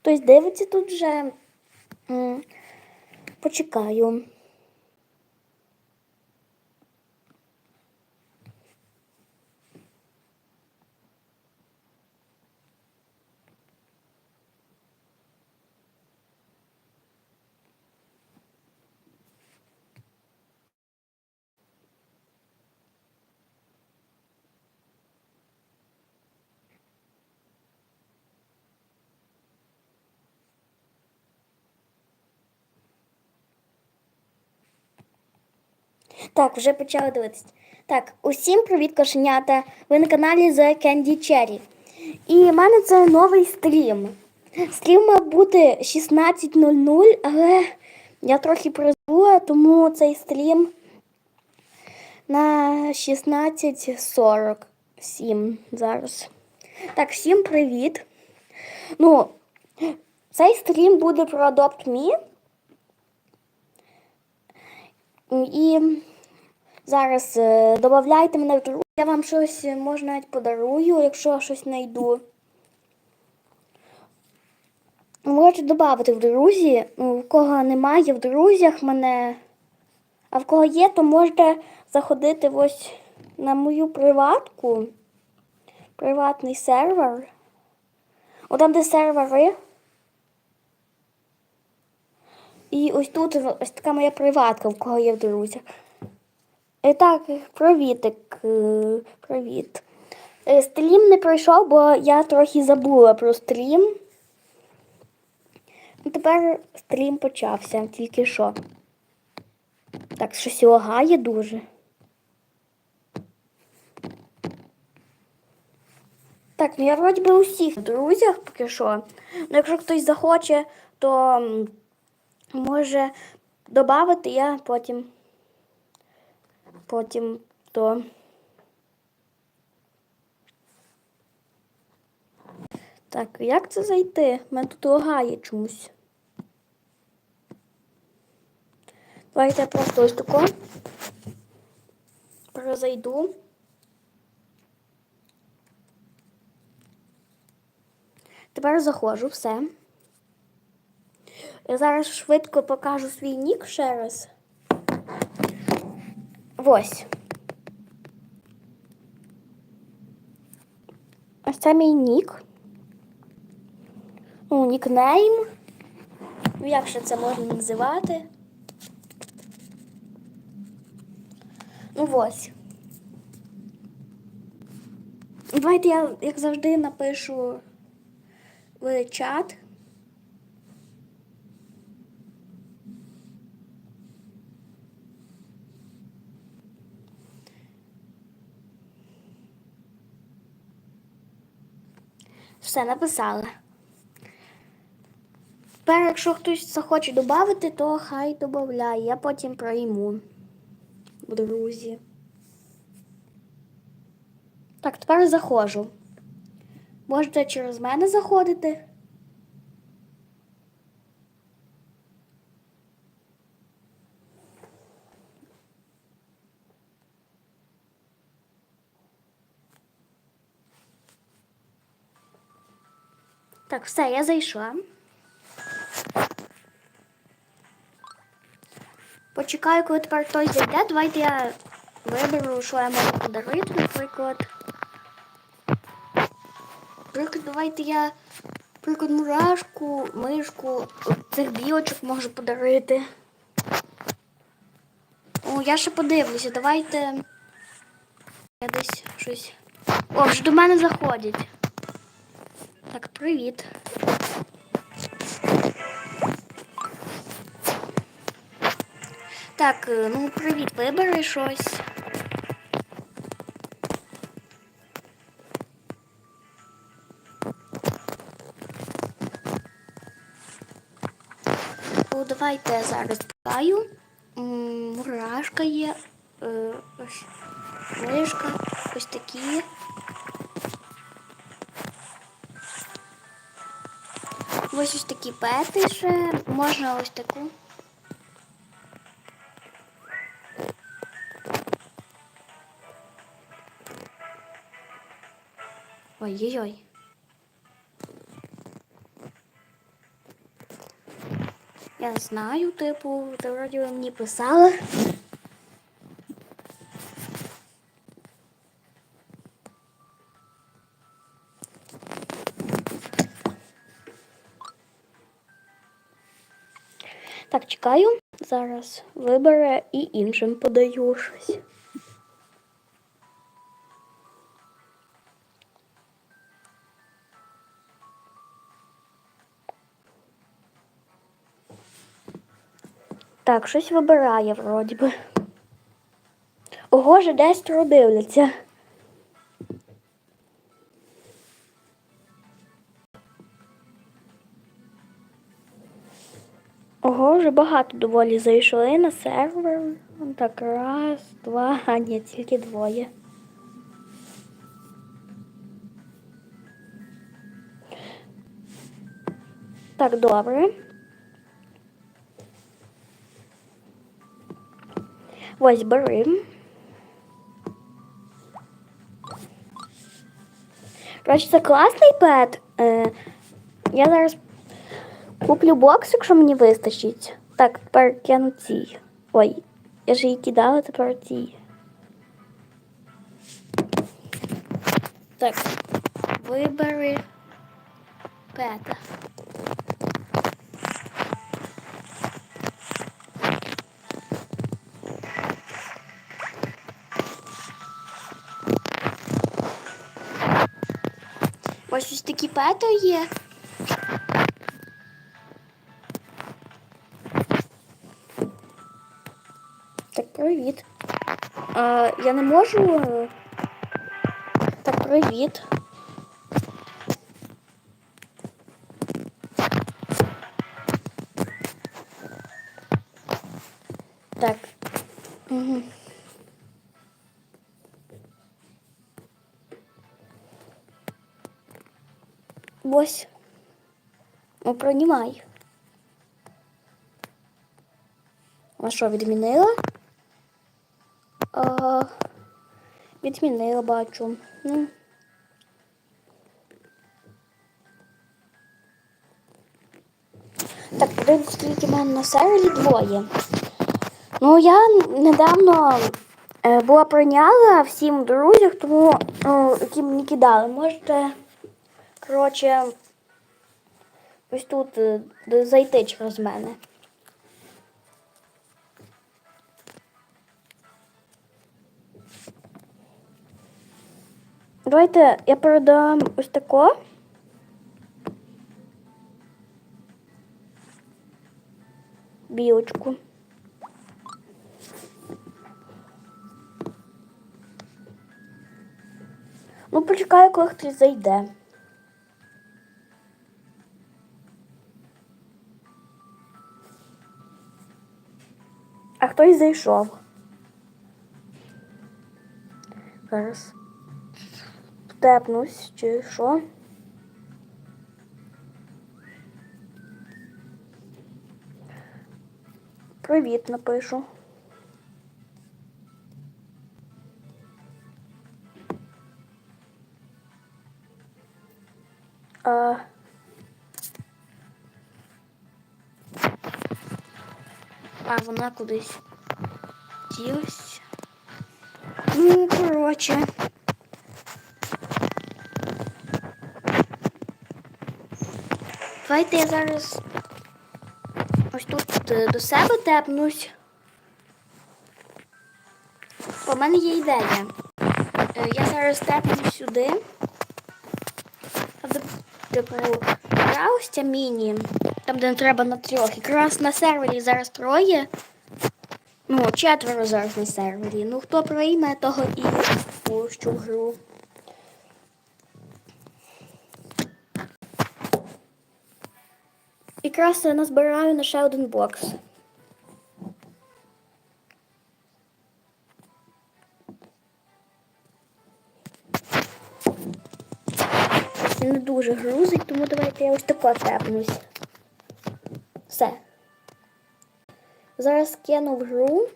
хтось дивиться тут вже. Почекаю. Так, вже почали дивитись. Так, усім привіт, кошенята. Ви на каналі The Candy Cherry. І в мене це новий стрім. Стрім мав бути 16.00, але я трохи прозбула, тому цей стрім на 16.47 зараз. Так, всім привіт. Ну, цей стрім буде про Adopt Me. І зараз е, додавайте мене в. Я вам щось е, може навіть подарую, якщо щось знайду. Можете додати в друзі. Ну, В кого немає в друзях мене. А в кого є, то можете заходити ось на мою приватку. Приватний сервер. О, там, де сервери. І ось тут ось така моя приватка, в кого є в друзях. І так, привітик. е, Привіт. Е, Стрім не пройшов, бо я трохи забула про стрім. Ну, Тепер стрім почався, тільки що. Так, щось лагає дуже. Так, ну я вроді би усіх друзях поки що. Ну, якщо хтось захоче, то може додати, я потім. Потім то. Так, як це зайти? Мене тут лагає чомусь. Давайте я просто ось тако перезайду. Тепер заходжу, все. Я зараз швидко покажу свій нік ще раз. Ось. Ось це мій нік. Ну, нікнейм. Ну, як ще це можна називати? Ну ось. Давайте я, як завжди, напишу в чат. Все написали. Тепер, якщо хтось захоче додати, то хай додає. Я потім прийму. Друзі. Так, тепер заходжу. Можете через мене заходити. Так, все, я зайшла. Почекаю, коли тепер хтось зайде. Давайте я виберу, що я можу подарити, наприклад. Наприклад, давайте я, наприклад, мурашку, мишку, цих білочок можу подарити. О, я ще подивлюся, давайте. Я десь щось. О, вже до мене заходять. Привіт. Так, е, ну привіт, вибери щось. Ну, давайте я зараз покаю. Мурашка є. е, Ось мишка, ось такі. Ось ось такі пети ще. Можна ось таку. Ой-ой-ой. Я знаю, типу, ти вроді ви мені писали. Чекаю. Зараз вибере і іншим подаю щось. Так, щось вибирає вроді би. Ого, же десь дивляться. Ого, вже багато доволі зайшли на сервер. Так, раз, два, а ні, тільки двоє. Так, добре. Ось бери. Коротше, це класний пет. Е, я зараз куплю бокс, якщо мені вистачить. Так, тепер кину ці. Ой, я ж її кидала, тепер ці. Так, вибери пета. Ось ось такі пети є. Я не можу. Так, привіт. Так. Угу. Ось. Ну, приймай. А що, відмінила? Відмінила, бачу. Ну. Так, подивимось, скільки в мене на сервері двоє. Ну, я недавно е, була прийняла всім друзях, тому ну, які мені кидали. Можете, коротше, ось тут е, зайти через мене. Давайте я передам ось тако. Білочку. Ну, почекаю, коли хтось зайде. А хтось зайшов. Зараз. Тепнусь чи що? Привіт напишу. А... а вона кудись ділась. Ну, коротше. Давайте я зараз ось тут е, до себе тепнусь. У мене є ідея. Е, Я зараз тепнусь сюди. Типу, гра ось ця міні, там, де треба на трьох. Якраз на сервері зараз троє. Ну, четверо зараз на сервері. Ну, хто прийме, того і пущу гру. Якраз назбираю на ще один бокс. Не дуже грузить, тому давайте я ось тако тепнусь. Все. Зараз кину в гру.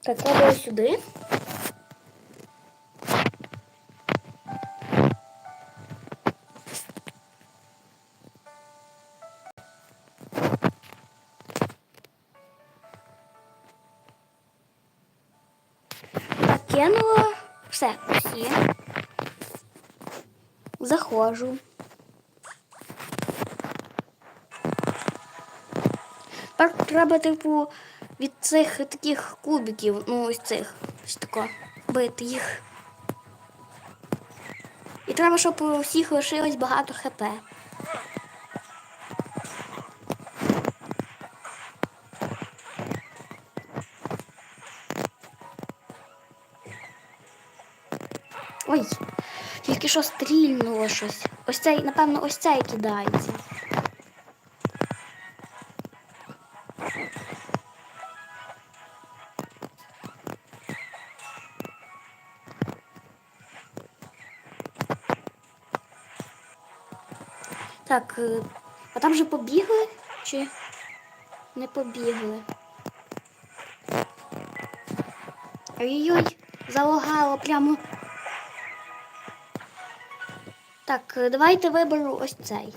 Так, треба сюди. Заходжу. Так треба, типу, від цих таких кубиків, ну ось цих, ось тако, бити їх. І треба, щоб у всіх лишилось багато хп. Що стрільнуло щось. Ось цей, напевно, ось цей кидається. Так, е, а там же побігли чи не побігли? Ой-ой, залагало прямо. Так, е, давайте виберу ось цей.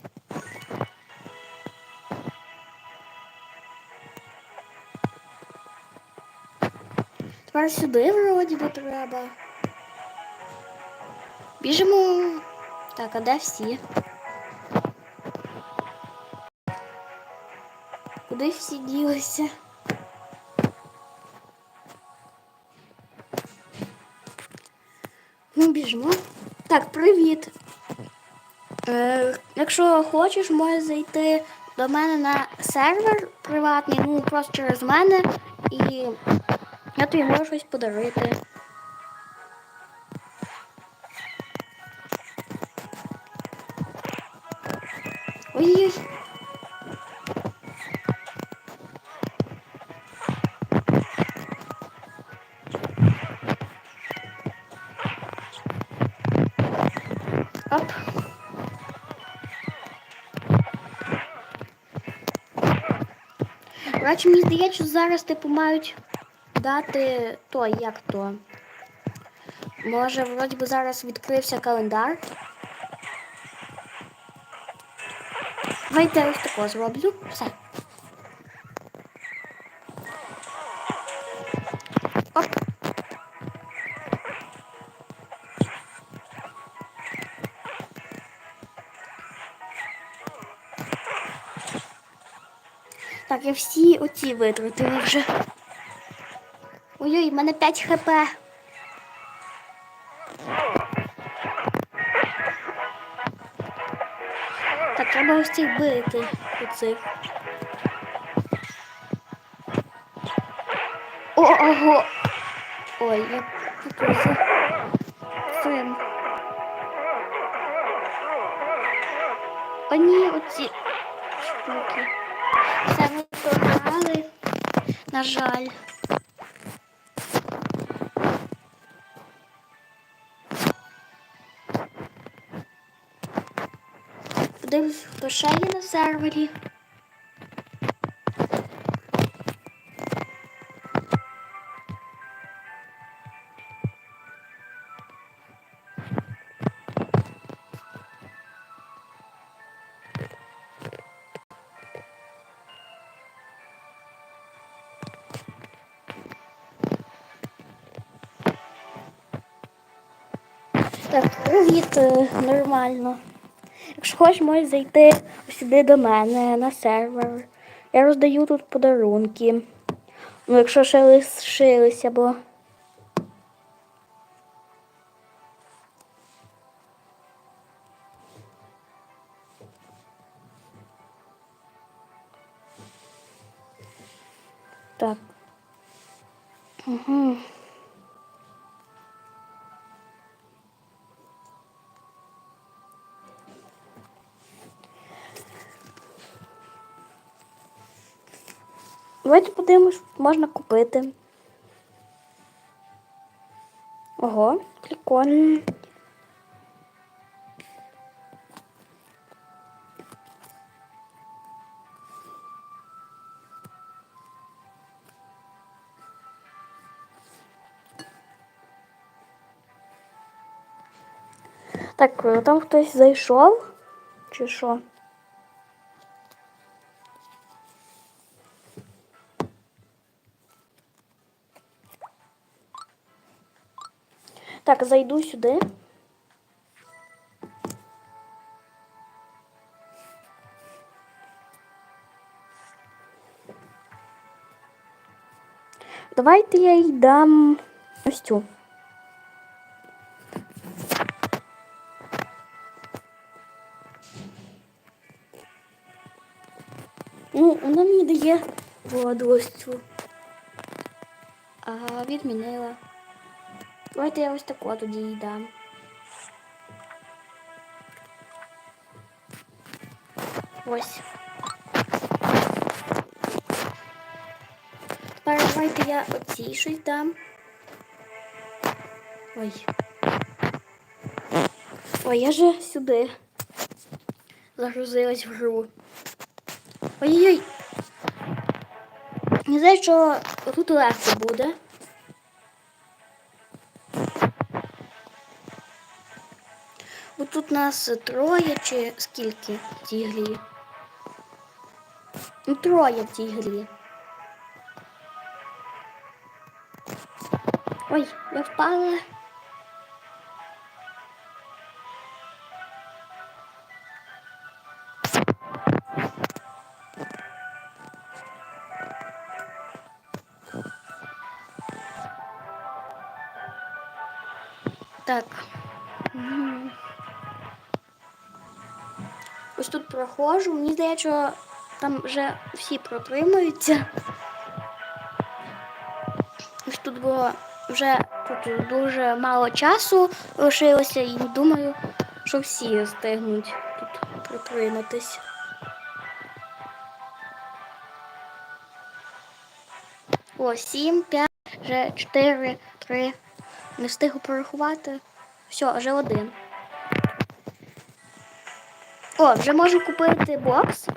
Тепер сюди вроді би треба. Біжимо. Так, а де всі? Куди всі ділися? Ну, біжимо. Так, привіт. Якщо хочеш, можеш зайти до мене на сервер приватний, ну просто через мене, і я тобі можу щось подарити. Коротше, мені здається, що зараз типу мають дати той, як то. Може, вроді би зараз відкрився календар. Давайте я ось такого зроблю. Все. Так, я всі оці витратила вже. Ой-ой, в мене 5 хп. Так, треба ось цих бити. Оцих. О, ого! Ой, я просто цим. О, ні, оці На жаль. Подивлюсь, хто ще є на сервері. Е, нормально. Якщо хочеш, можеш зайти сюди до мене на сервер. Я роздаю тут подарунки. Ну, якщо ще лишилися, бо. Так. Угу. Давайте подивимось, можна купити. Ого, прикольно. Так, е, там хтось зайшов? Чи що? Так, зайду сюди. Давайте я їй дам ось. Ну, вона мені дає воду ось цю. А відмінила. Давайте я ось таку тоді їй дам. Ось. Тепер давайте я оцій щось дам. Ой. Ой, я же сюди загрузилась в гру. Ой-ой-ой. Не знаю, що тут легко буде. Тут нас троє чи скільки в цій грі? Ну, троє в цій грі. Ой, я впала. Так. Мгм. Ось тут проходжу. Мені здається, що там вже всі протримуються. Ось тут було вже тут дуже мало часу лишилося, і думаю, що всі встигнуть тут протриматись. О, сім, п'ять, вже чотири, три. Не встигу порахувати. Все, вже один. О, вже можу купити бокс.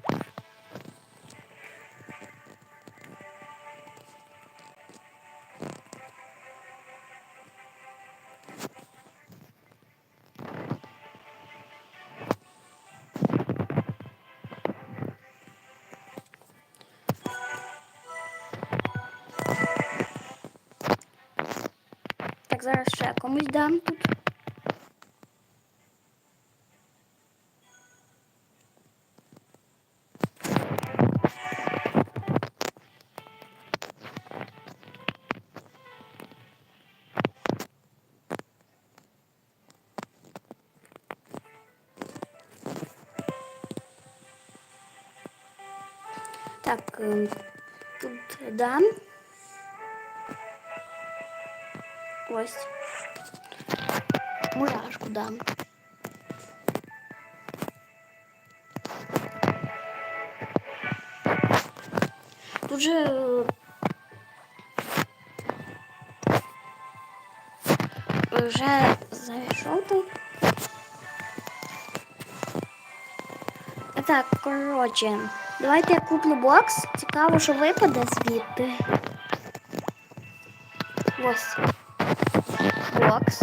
Так, зараз ще комусь дам тут. Тут же е, зайшов тут. Так, коротше, давайте я куплю бокс. Цікаво, що випаде звідти. Ось. Бокс.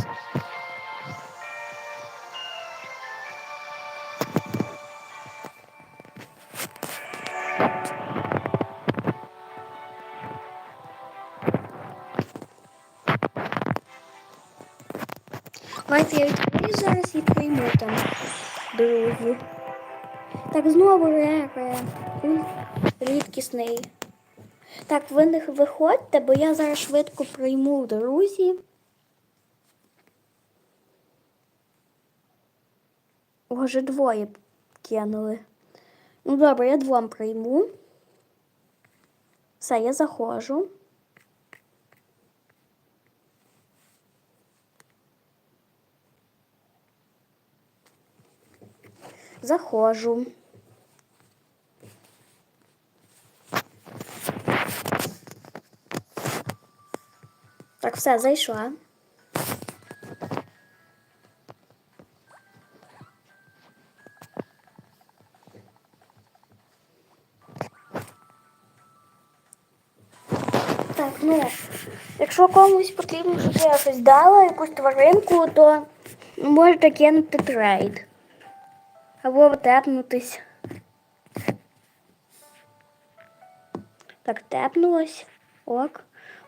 Знову. Він рідкісний. Так, ви не виходьте, бо я зараз швидко прийму друзі. Може, двоє кинули. Ну, добре, я двом прийму. Все, я заходжу. Заходжу. Так, все, зайшла. Так, ну, якщо комусь потрібно, щоб я щось дала, якусь тваринку, то можете кинути трейд. Або тепнутись. Так, тепнулась. Ок.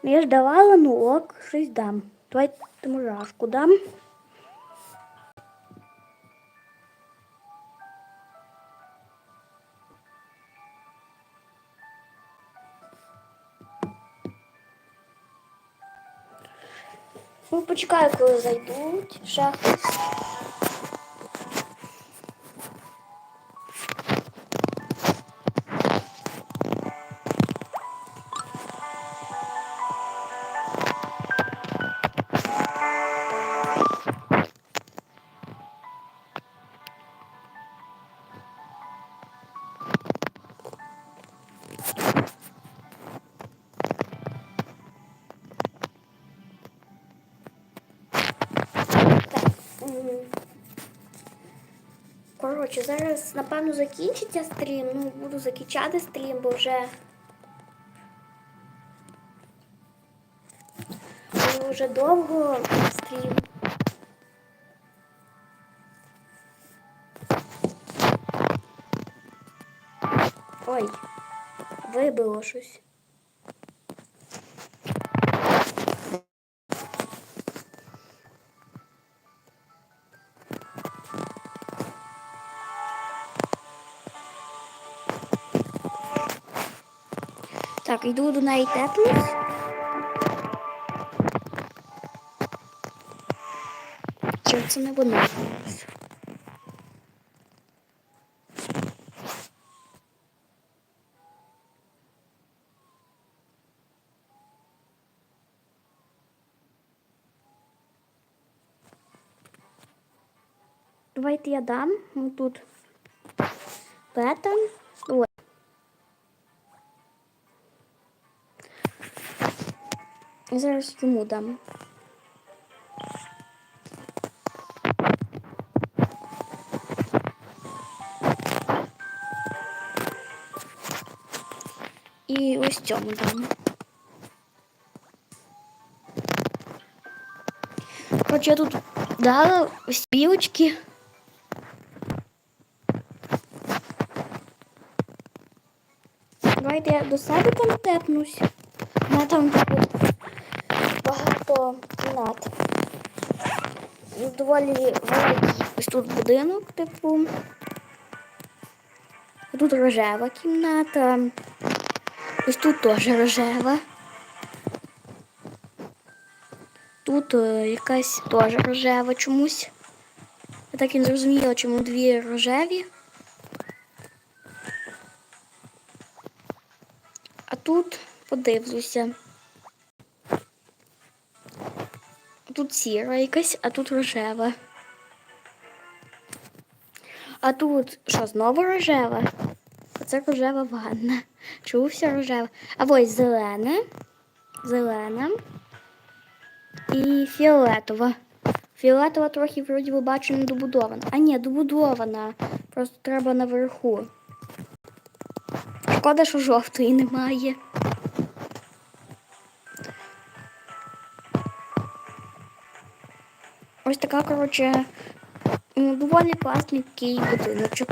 Я ж давала, ну ок, щось дам. Давайте мурашку дам. Ну, почекаю, коли зайдуть. Ще Коротше, зараз, напевно, закінчиться стрім. Ну, буду закінчати стрім, бо вже. бо вже довго стрім. Ой, вибило щось. Так, йду до неї теплюсь. Чи це не вона? Давайте я дам. Ну тут бета. Ой. Я зараз йому дам. І ось цьому дам. Короче, я тут дала ось білочки. Давайте я до себе там тепнусь. Мене там кімнат. Доволі великий ось тут будинок, типу. Тут рожева кімната. Ось тут теж рожева. Тут е, якась теж рожева чомусь. Я так і не зрозуміла, чому дві рожеві. А тут подивлюся. Тут сіра якась, а тут рожева. А тут що, знову рожева? Оце рожева ванна. Чому вся рожева? А ось зелене, зелена і фіолетова. Фіолетова трохи вроді би бачу не добудована. А ні, добудована. Просто треба наверху. Шкода, що жовтої немає. Ось така, коротше, доволі класний такий будиночок.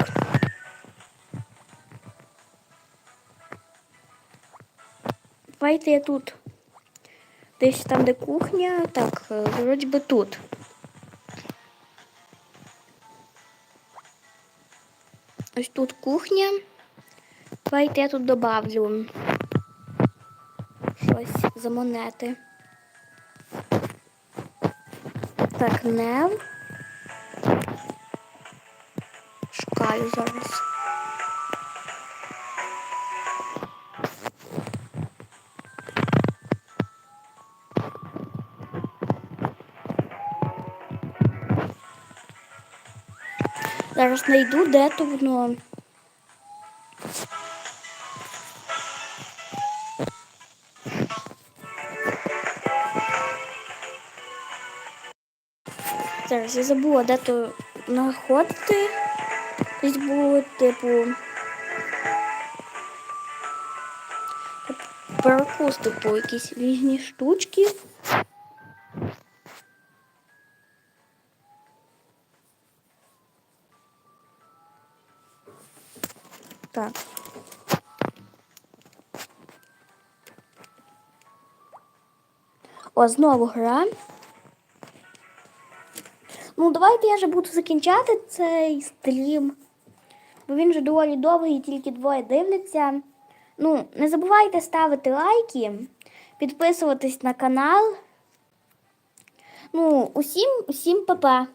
Давайте я тут. Десь там, де кухня, так, е, вроді би тут. Ось тут кухня. Давайте я тут добавлю щось за монети. Нев. Шукаю зараз. Зараз знайду, де то воно. Зараз я забула, де то знаходити. Було, типу. Перекус, типу, якісь різні штучки. Так. О, знову гра. Ну, давайте я вже буду закінчати цей стрім. Бо він вже доволі довгий, тільки двоє дивляться. Ну, не забувайте ставити лайки, підписуватись на канал. Ну, усім, усім па-па.